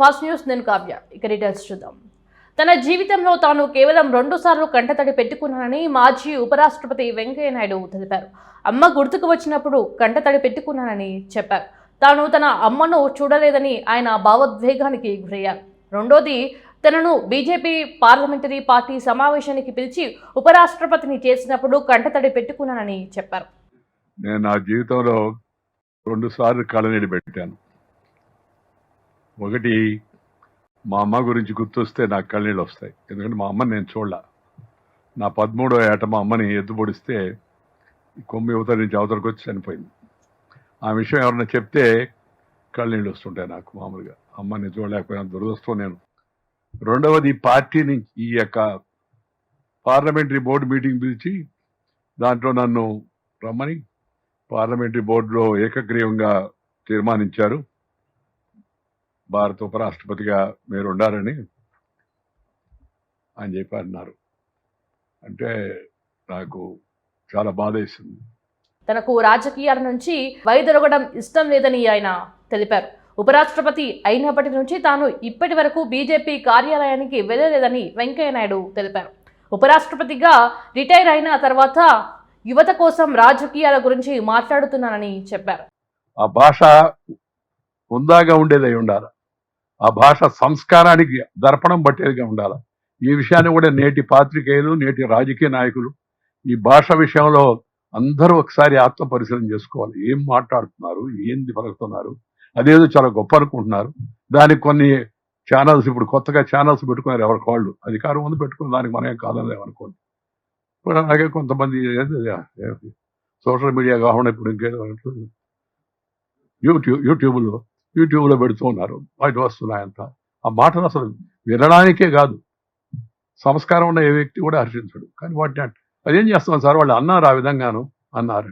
Fast news నేను కావ్య. ఇక details చూద్దాం. తన జీవితంలో తాను కేవలం రెండు సార్లు కంటతడి పెట్టుకున్నానని మాజీ ఉపరాష్ట్రపతి వెంకయ్య నాయుడు తెలిపారు. అమ్మ గుర్తుకు వచ్చినప్పుడు కంటతడి పెట్టుకున్నానని చెప్పారు. తాను తన అమ్మను చూడలేదని ఆయన భావోద్వేగానికి గురయ్యారు. రెండోది తనను బీజేపీ పార్లమెంటరీ పార్టీ సమావేశానికి పిలిచి ఉపరాష్ట్రపతిని చేసినప్పుడు కంటతడి పెట్టుకున్నానని చెప్పారు. నేను నా జీవితంలో రెండు సార్లు పెట్టాను. ఒకటి మా అమ్మ గురించి గుర్తొస్తే నాకు కళ్ళనీళ్ళు వస్తాయి. ఎందుకంటే మా అమ్మని నేను చూడలా. నా పదమూడో ఏట మా అమ్మని ఎద్దు పొడిస్తే కొమ్మి యువత నుంచి అవతలకు వచ్చి చనిపోయింది. ఆ విషయం ఎవరైనా చెప్తే కళ్ళనీళ్ళు వస్తుంటాయి నాకు మామూలుగా. అమ్మని చూడలేకపోయినా దురదృష్టం నేను. రెండవది పార్టీ నుంచి ఈ యొక్క పార్లమెంటరీ బోర్డు మీటింగ్ పిలిచి దాంట్లో నన్ను రమ్మని పార్లమెంటరీ బోర్డులో ఏకగ్రీవంగా తీర్మానించారు. భారత ఉపరాష్ట్రపతిగా మీరు ఉండాలని అని చెప్పి అన్నారు అంటే నాకు చాలా బాధ వేసింది తనకు రాజకీయాల నుంచి వైదొరగడం ఇష్టం లేదని ఆయన తెలిపారు. ఉపరాష్ట్రపతి అయినప్పటి నుంచి తాను ఇప్పటి వరకు బీజేపీ కార్యాలయానికి వెళ్ళలేదని వెంకయ్య నాయుడు తెలిపారు. ఉపరాష్ట్రపతిగా రిటైర్ అయిన తర్వాత యువత కోసం రాజకీయాల గురించి మాట్లాడుతున్నానని చెప్పారు. ఆ భాష హుందాగా ఉండేది ఉండాలి. ఆ భాష సంస్కారానికి దర్పణం పట్టేదిగా ఉండాలి. ఈ విషయాన్ని కూడా నేటి పాత్రికేయులు నేటి రాజకీయ నాయకులు ఈ భాష విషయంలో అందరూ ఒకసారి ఆత్మ పరిశీలన చేసుకోవాలి. ఏం మాట్లాడుతున్నారు? ఏంది పలుకుతున్నారు? అదేదో చాలా గొప్ప అనుకుంటున్నారు. దానికి కొన్ని ఛానల్స్ ఇప్పుడు కొత్తగా ఛానల్స్ పెట్టుకున్నారు ఎవరికి వాళ్ళు. అధికారం ఉంది పెట్టుకుని దానికి మనం ఏం కాదని అనుకోండి ఇప్పుడు అలాగే కొంతమంది సోషల్ మీడియా కాకుండా ఇప్పుడు ఇంకేదో యూట్యూబ్ యూట్యూబ్లో యూట్యూబ్లో పెడుతూ ఉన్నారు. బయట వస్తున్నాయంతా ఆ మాటను అసలు వినడానికే కాదు. సంస్కారం ఉన్న ఏ వ్యక్తి కూడా హర్షించడు. కానీ వాటిని అదేం చేస్తున్నాం సార్? వాళ్ళు అన్నారు ఆ విధంగాను అన్నారు.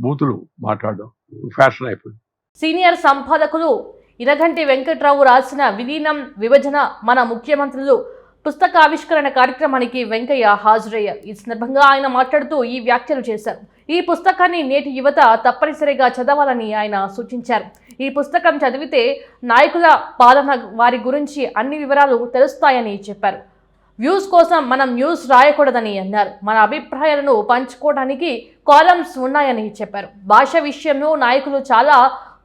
బూతులు మాట్లాడడం ఫ్యాషన్ అయిపోయింది. సీనియర్ సంపాదకులు ఇరగంటి వెంకట్రావు రాసిన విలీనం విభజన మన ముఖ్యమంత్రులు పుస్తకావిష్కరణ కార్యక్రమానికి వెంకయ్య హాజరయ్యారు. ఈ సందర్భంగా ఆయన మాట్లాడుతూ ఈ వ్యాఖ్యలు చేశారు. ఈ పుస్తకాన్ని నేటి యువత తప్పనిసరిగా చదవాలని ఆయన సూచించారు. ఈ పుస్తకం చదివితే నాయకుల పాలన వారి గురించి అన్ని వివరాలు తెలుస్తాయని చెప్పారు. వ్యూస్ కోసం మనం న్యూస్ రాయకూడదని అన్నారు. మన అభిప్రాయాలను పంచుకోవడానికి కాలమ్స్ ఉన్నాయని చెప్పారు. భాష విషయంలో నాయకులు చాలా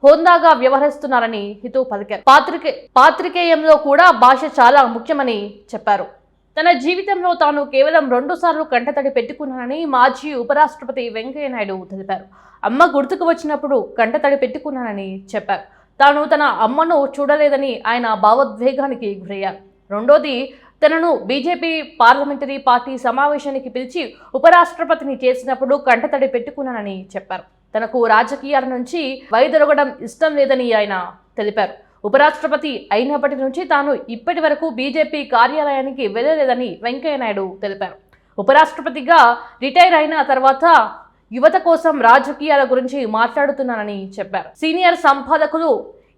హోందాగా వ్యవహరిస్తున్నారని హితూ పలికారు. పాత్రికే పాత్రికేయంలో కూడా భాష చాలా ముఖ్యమని చెప్పారు. తన జీవితంలో తాను కేవలం రెండు సార్లు కంటతడి పెట్టుకున్నానని మాజీ ఉపరాష్ట్రపతి వెంకయ్య నాయుడు తెలిపారు. అమ్మ గుర్తుకు వచ్చినప్పుడు కంటతడి పెట్టుకున్నానని చెప్పారు. తాను తన అమ్మను చూడలేదని ఆయన భావోద్వేగానికి గురయ్యారు. రెండోది తనను బీజేపీ పార్లమెంటరీ పార్టీ సమావేశానికి పిలిచి ఉపరాష్ట్రపతిని చేసినప్పుడు కంటతడి పెట్టుకున్నానని చెప్పారు. తనకు రాజకీయాల నుంచి వైదొరగడం ఇష్టం లేదని ఆయన తెలిపారు. ఉపరాష్ట్రపతి అయినప్పటి నుంచి తాను ఇప్పటి వరకు బీజేపీ కార్యాలయానికి వెళ్ళలేదని వెంకయ్య నాయుడు తెలిపారు. ఉపరాష్ట్రపతిగా రిటైర్ అయిన తర్వాత యువత కోసం రాజకీయాల గురించి మాట్లాడుతున్నానని చెప్పారు. సీనియర్ సంపాదకులు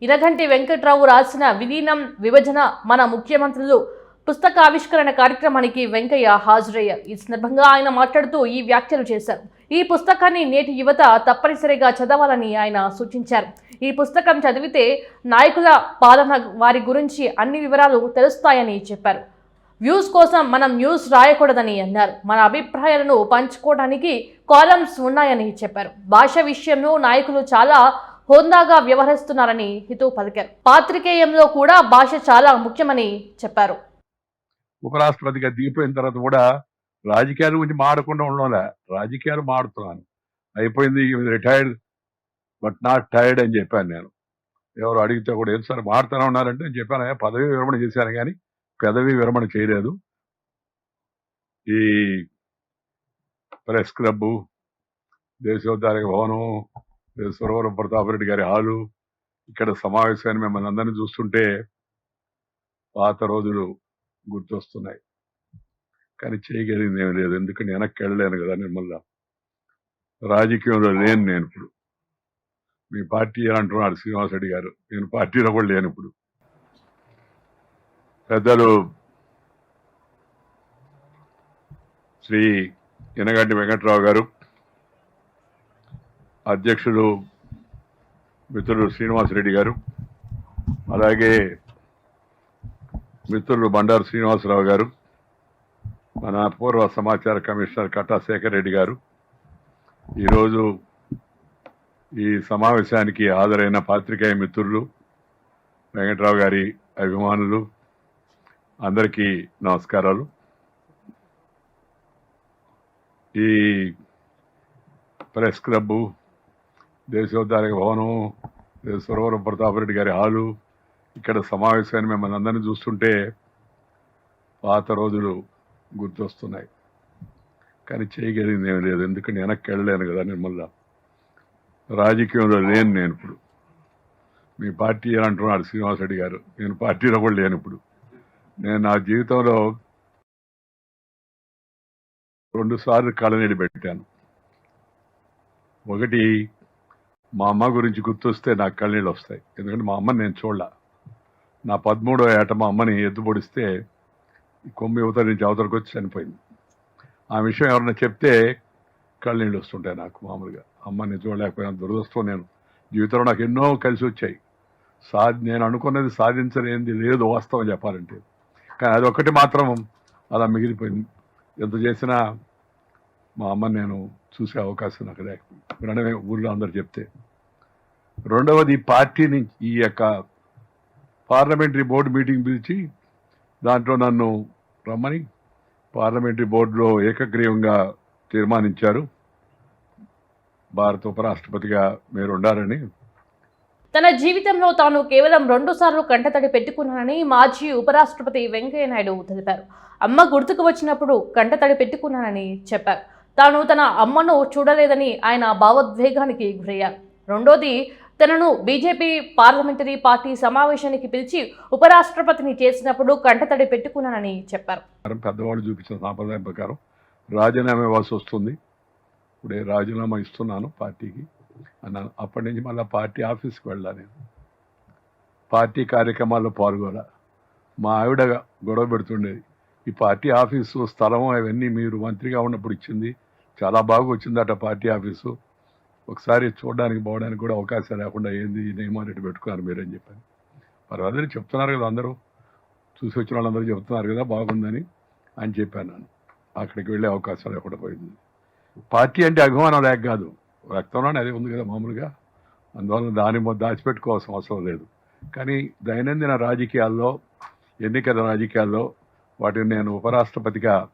ఇరగంటి వెంకట్రావు రాసిన విలీనం విభజన మన ముఖ్యమంత్రులు పుస్తకావిష్కరణ కార్యక్రమానికి వెంకయ్య హాజరయ్యారు ఈ సందర్భంగా ఆయన మాట్లాడుతూ ఈ వ్యాఖ్యలు చేశారు. ఈ పుస్తకాన్ని నేటి యువత తప్పనిసరిగా చదవాలని ఆయన సూచించారు. ఈ పుస్తకం చదివితే నాయకుల పాలన వారి గురించి అన్ని వివరాలు తెలుస్తాయని చెప్పారు. వ్యూస్ కోసం మనం న్యూస్ రాయకూడదని అన్నారు. మన అభిప్రాయాలను పంచుకోవడానికి కాలమ్స్ ఉన్నాయని చెప్పారు. భాష విషయంలో నాయకులు చాలా హోందాగా వ్యవహరిస్తున్నారని హితవు పలికారు. పాత్రికేయంలో కూడా భాష చాలా ముఖ్యమని చెప్పారు. ఉపరాష్ట్రపతిగా దిగిపోయిన తర్వాత కూడా రాజకీయాల గురించి మాడకుండా ఉండడంలే. రాజకీయాలు మాడుతున్నాను. అయిపోయింది రిటైర్డ్ బట్ నాట్ టైర్డ్ అని చెప్పాను నేను. ఎవరు అడిగితే కూడా ఏం సార్ మాడుతూనే ఉన్నారంటే నేను చెప్పాను పదవి విరమణ చేశాను కానీ పెదవి విరమణ చేయలేదు. ఈ ప్రెస్ క్లబ్ దేశోద్ధారక భవనం సురవరం ప్రతాప్ రెడ్డి గారి హాలు ఇక్కడ సమావేశాన్ని మిమ్మల్ని అందరినీ చూస్తుంటే పాత రోజులు గుర్తొస్తున్నాయి. కానీ చేయగలిగింది ఏమి లేదు. ఎందుకంటే వెనక్కి వెళ్ళలేను కదా నేను మళ్ళా రాజకీయంలో లేను నేను ఇప్పుడు. మీ పార్టీ అని అంటున్నాడు శ్రీనివాసరెడ్డి గారు? నేను పార్టీలో కూడా లేను ఇప్పుడు. పెద్దలు శ్రీ ఎనగంటి వెంకట్రావు గారు అధ్యక్షుడు మిత్రుడు శ్రీనివాసరెడ్డి గారు అలాగే మిత్రులు బండారు శ్రీనివాసరావు గారు మన పూర్వ సమాచార కమిషనర్ కట్టా శేఖర్ రెడ్డి గారు ఈరోజు ఈ సమావేశానికి హాజరైన పాత్రికేయ మిత్రులు వెంకట్రావు గారి అభిమానులు అందరికీ నమస్కారాలు. ఈ ప్రెస్ క్లబ్బు దేశోద్ధారక భవనం సురవరం ప్రతాపరెడ్డి గారి హాలు ఇక్కడ సమావేశాన్ని మిమ్మల్ని అందరినీ చూస్తుంటే పాత రోజులు గుర్తొస్తున్నాయి. కానీ చేయగలిగింది ఏమి లేదు. ఎందుకంటే వెనక్కి వెళ్ళలేను కదా నేను మళ్ళా రాజకీయంలో లేను నేను ఇప్పుడు. మీ పార్టీ అని అంటున్నాడు శ్రీనివాస రెడ్డి గారు? నేను పార్టీలో కూడా లేను ఇప్పుడు. నేను నా జీవితంలో రెండుసార్లు కళ్ళనీళ్ళు పెట్టాను. ఒకటి మా అమ్మ గురించి గుర్తొస్తే నాకు కళ్ళనీళ్ళు వస్తాయి. ఎందుకంటే మా అమ్మని నేను చూడలే. నా పదమూడో ఏట మా అమ్మని ఎద్దుబొడిస్తే కొమ్మి యువతల నుంచి అవతలకు వచ్చి చనిపోయింది. ఆ విషయం ఎవరైనా చెప్తే కళ్ళనీళ్ళు వస్తుంటాయి నాకు మామూలుగా. అమ్మని చూడలేకపోయినా దురదృష్టం నేను. జీవితంలో నాకు ఎన్నో కలిసి వచ్చాయి. సా నేను అనుకున్నది సాధించలేనిది లేదు వాస్తవం చెప్పాలంటే. కానీ అదొక్కటి మాత్రం అలా మిగిలిపోయింది. ఎంత చేసినా మా అమ్మని నేను చూసే అవకాశం నాకు లేకపోయింది. వినడమే ఊళ్ళో అందరు చెప్తే. రెండవది పార్టీ నుంచి ఈ యొక్క పార్లమెంటరీ బోర్డు మీటింగ్ పిలిచి దాంట్లో నన్ను రమ్మని పార్లమెంటరీ బోర్డులో ఏకగ్రీవంగా తీర్మానించారు. భారత ఉపరాష్ట్రపతిగా మీరు ఉండాలని. తన జీవితంలో తాను కేవలం రెండు సార్లు కంటతడి పెట్టుకున్నానని మాజీ ఉపరాష్ట్రపతి వెంకయ్య నాయుడు తెలిపారు. అమ్మ గుర్తుకు వచ్చినప్పుడు కంటతడి పెట్టుకున్నానని చెప్పారు. తాను తన అమ్మను చూడలేదని ఆయన భావోద్వేగానికి గురయ్యారు. రెండోది తనను బీజేపీ పార్లమెంటరీ పార్టీ సమావేశానికి పిలిచి ఉపరాష్ట్రపతిని చేసినప్పుడు కంటతడి పెట్టుకున్నానని చెప్పారు. పెద్దవాళ్ళు చూపించిన సాంప్రదాయం ప్రకారం రాజీనామా ఇవ్వాల్సి వస్తుంది. ఇప్పుడే రాజీనామా ఇస్తున్నాను పార్టీకి అన్నాను. అప్పటి నుంచి మళ్ళీ పార్టీ ఆఫీస్కి వెళ్ళా నేను. పార్టీ కార్యక్రమాల్లో పాల్గొన మా ఆవిడ గొడవ పెడుతుండేది. ఈ పార్టీ ఆఫీసు స్థలం అవన్నీ మీరు మంత్రిగా ఉన్నప్పుడు ఇచ్చింది. చాలా బాగా వచ్చిందట పార్టీ ఆఫీసు. ఒకసారి చూడడానికి పోవడానికి కూడా అవకాశం లేకుండా ఏంది ఈ నియమాలు ఇటు పెట్టుకున్నారు మీరని చెప్పాను మరి చెప్తున్నారు కదా అందరూ. చూసి వచ్చిన వాళ్ళందరూ చెప్తున్నారు కదా బాగుందని అని చెప్పాను నేను. అక్కడికి వెళ్ళే అవకాశం లేకుండా పోయింది. పార్టీ అంటే అభిమానం లేక కాదు. రక్తంలోనే అదే ఉంది కదా మామూలుగా. అందువల్ల దాని దాచిపెట్టుకోవాల్సిన అవసరం లేదు. కానీ దైనందిన రాజకీయాల్లో ఎన్నికల రాజకీయాల్లో వాటిని నేను ఉపరాష్ట్రపతిగా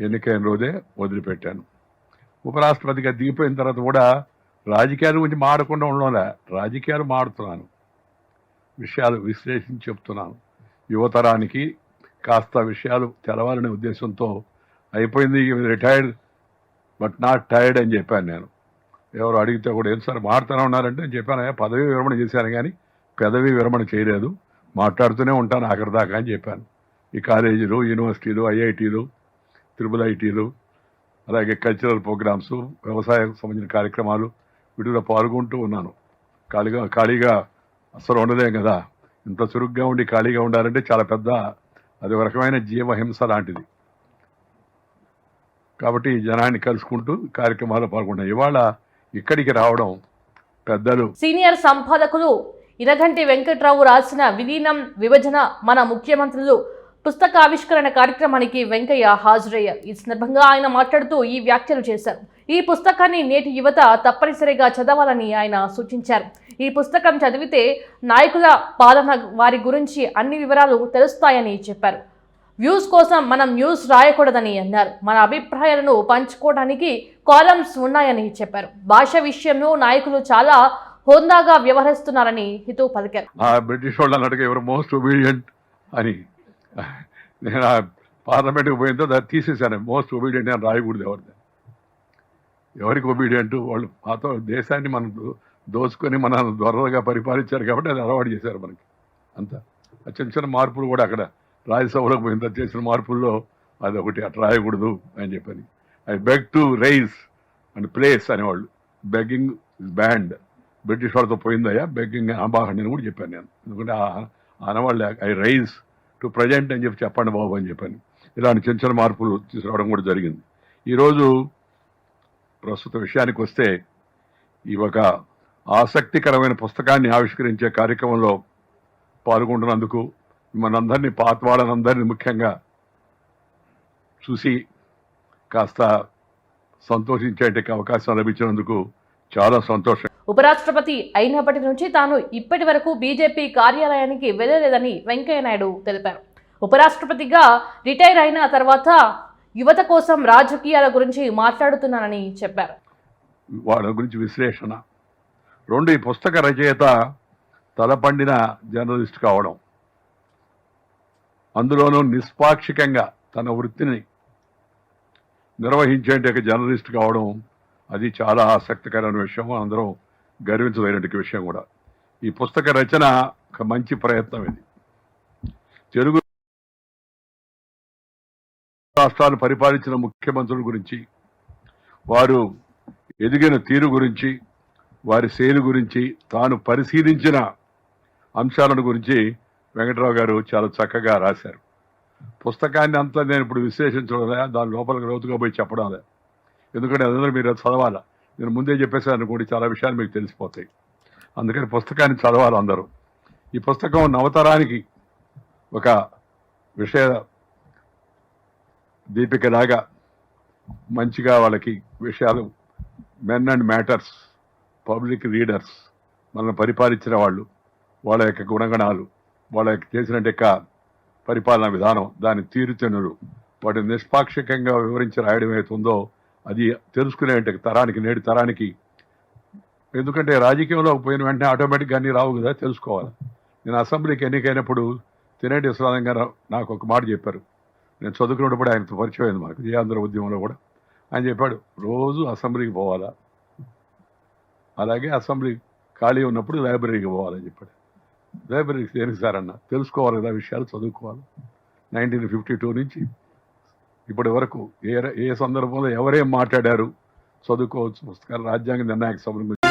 ఎన్నికైన రోజే వదిలిపెట్టాను. ఉపరాష్ట్రపతిగా దిగిపోయిన తర్వాత కూడా రాజకీయాల గురించి మాడకుండా ఉండడంలే. రాజకీయాలు మాడుతున్నాను. విషయాలు విశ్లేషించి చెప్తున్నాను. యువతరానికి కాస్త విషయాలు తెలవాలనే ఉద్దేశంతో అయిపోయింది రిటైర్డ్ బట్ నాట్ టైర్డ్ అని చెప్పాను నేను. ఎవరు అడిగితే కూడా ఏం సార్ మాడుతూనే ఉన్నారంటే నేను చెప్పాను. పదవీ పదవి విరమణ చేశాను కానీ పెదవి విరమణ చేయలేదు. మాట్లాడుతూనే ఉంటాను ఆఖరి దాకా అని చెప్పాను. ఈ కాలేజీలు యూనివర్సిటీలు ఐఐటీలు త్రిబుల్ ఐటీలు అలాగే కల్చరల్ ప్రోగ్రామ్స్ వ్యవసాయం సంబంధించిన కార్యక్రమాలు వీటిలో పాల్గొంటూ ఉన్నాను. ఖాళీగా ఖాళీగా అసలు ఉండలేం కదా. ఇంత చురుగ్గా ఉండి ఖాళీగా ఉండాలంటే చాలా పెద్ద అది ఒక రకమైన జీవహింస లాంటిది. కాబట్టి జనాన్ని కలుసుకుంటూ కార్యక్రమాల్లో పాల్గొంటాం. ఇవాళ ఇక్కడికి రావడం పెద్దలు సీనియర్ సంపాదకులు ఇరగంటి వెంకట్రావు రాసిన విలీనం విభజన మన ముఖ్యమంత్రులు పుస్తకావిష్కరణ కార్యక్రమానికి వెంకయ్య హాజరయ్యారు. ఈ సందర్భంగా ఆయన మాట్లాడుతూ ఈ వ్యాఖ్యలు చేశారు. ఈ పుస్తకాన్ని నేటి యువత తప్పనిసరిగా చదవాలని ఆయన సూచించారు. ఈ పుస్తకం చదివితే నాయకుల పాలన వారి గురించి అన్ని వివరాలు తెలుస్తాయని చెప్పారు. వ్యూస్ కోసం మనం న్యూస్ రాయకూడదని అన్నారు. మన అభిప్రాయాలను పంచుకోవడానికి కాలమ్స్ ఉన్నాయని చెప్పారు. భాష విషయంలో నాయకులు చాలా హోందాగా వ్యవహరిస్తున్నారని హితూ పలికారు. బ్రిటిష్ వాళ్ళు అన్నట్టుగా ఎవరు మోస్ట్ ఒబీడియంట్ అని నేను ఆ పార్లమెంట్కి పోయిన తర్వాత తీసేశాను. మోస్ట్ ఒబీడియంట్ అని రాయకూడదు ఎవరిది ఎవరికి ఒబీడియంట్ వాళ్ళు మాతో దేశాన్ని మనం దోచుకొని మన దొరగా పరిపాలించారు కాబట్టి అది అలవాటు చేశారు మనకి. అంతా. చిన్న చిన్న మార్పులు కూడా అక్కడ రాజ్యసభలోకి పోయిన తర్వాత చేసిన మార్పుల్లో అది ఒకటి అట్లా రాయకూడదు అని చెప్పని. I beg to rise and place అనేవాళ్ళు. బెగ్గింగ్ ఇస్ బ్యాండ్ బ్రిటిష్ వాళ్ళతో పోయిందయ్యా. బెగ్గింగ్ అబాహండి అని కూడా చెప్పాను నేను. ఎందుకంటే ఆ- అనవాళ్ళు ఐ రైజ్ టు ప్రజెంట్ అని చెప్పి చెప్పండి బాబు అని చెప్పాను. ఇలాంటి చిన్న చిన్న మార్పులు తీసుకురావడం కూడా జరిగింది. ఈరోజు ప్రస్తుత విషయానికి వస్తే ఈ ఒక ఆసక్తికరమైన పుస్తకాన్ని ఆవిష్కరించే కార్యక్రమంలో పాల్గొంటున్నందుకు మనందరినీ పాత వాళ్ళనందరినీ ముఖ్యంగా చూసి కాస్త సంతోషించేటకి అవకాశం లభించినందుకు చాలా సంతోషం. ఉపరాష్ట్రపతి అయినప్పటి నుంచి తాను ఇప్పటి వరకు బీజేపీ కార్యాలయానికి వెళ్ళలేదని వెంకయ్యనాయుడు తెలిపారు. ఉపరాష్ట్రపతిగా రిటైర్ అయిన తర్వాత యువత కోసం రాజకీయాల గురించి మాట్లాడుతున్నానని చెప్పారు. వాళ్ళ గురించి విశ్లేషణ. రెండు ఈ పుస్తక రచయిత తలపండిన జర్నలిస్ట్ కావడం. అందులోనూ నిష్పాక్షికంగా తన వృత్తిని నిర్వహించేంటి జర్నలిస్ట్ కావడం అది చాలా ఆసక్తికరమైన విషయం అందరం గర్వించదగినటువంటి విషయం కూడా. ఈ పుస్తక రచన ఒక మంచి ప్రయత్నం ఇది. తెలుగు రాష్ట్రాలు పరిపాలించిన ముఖ్యమంత్రుల గురించి వారు ఎదిగిన తీరు గురించి వారి శైలి గురించి తాను పరిశీలించిన అంశాలను గురించి వెంకటరావు గారు చాలా చక్కగా రాశారు. పుస్తకాన్ని అంతా నేను ఇప్పుడు విశ్లేషించడం దాని లోపలికి లోతుగా పోయి చెప్పడం లేదు. ఎందుకంటే అందరూ మీరు చదవాలా. చదవాలి నేను ముందే చెప్పేసాను అనుకోండి చాలా విషయాలు మీకు తెలిసిపోతాయి. అందుకని పుస్తకాన్ని చదవాలి అందరూ. ఈ పుస్తకం నవతరానికి ఒక విషయ దీపికలాగా మంచిగా వాళ్ళకి విషయాలు men and matters public readers మనల్ని పరిపాలించిన వాళ్ళు వాళ్ళ యొక్క గుణగణాలు వాళ్ళ యొక్క చేసిన యొక్క పరిపాలనా విధానం దాని తీరుతెన్నులు వాటిని నిష్పాక్షికంగా వివరించి రాయడం ఏతుందో అది తెలుసుకునే తరానికి నేటి తరానికి. ఎందుకంటే రాజకీయంలో పోయిన వెంటనే ఆటోమేటిక్గా అన్నీ రావు కదా తెలుసుకోవాలి. నేను అసెంబ్లీకి ఎన్నికైనప్పుడు తినేటి విశ్వనాథం గారు నాకు ఒక మాట చెప్పారు. నేను చదువుకున్నప్పుడు ఆయనతో పరిచయం అయింది మాకు జయాంధ్ర ఉద్యమంలో కూడా. ఆయన చెప్పాడు రోజు అసెంబ్లీకి పోవాలా? అలాగే అసెంబ్లీ ఖాళీ ఉన్నప్పుడు లైబ్రరీకి పోవాలని చెప్పాడు. లైబ్రరీకి దేనికి సార్ అన్న తెలుసుకోవాలి కదా విషయాలు చదువుకోవాలి. నైన్టీన్ ఫిఫ్టీ టూ నుంచి ఇప్పటి వరకు ఏ ఏ సందర్భంలో ఎవరేం మాట్లాడారు చదువుకోవచ్చు పుస్తకాలు రాజ్యాంగ నిర్ణాయక సభ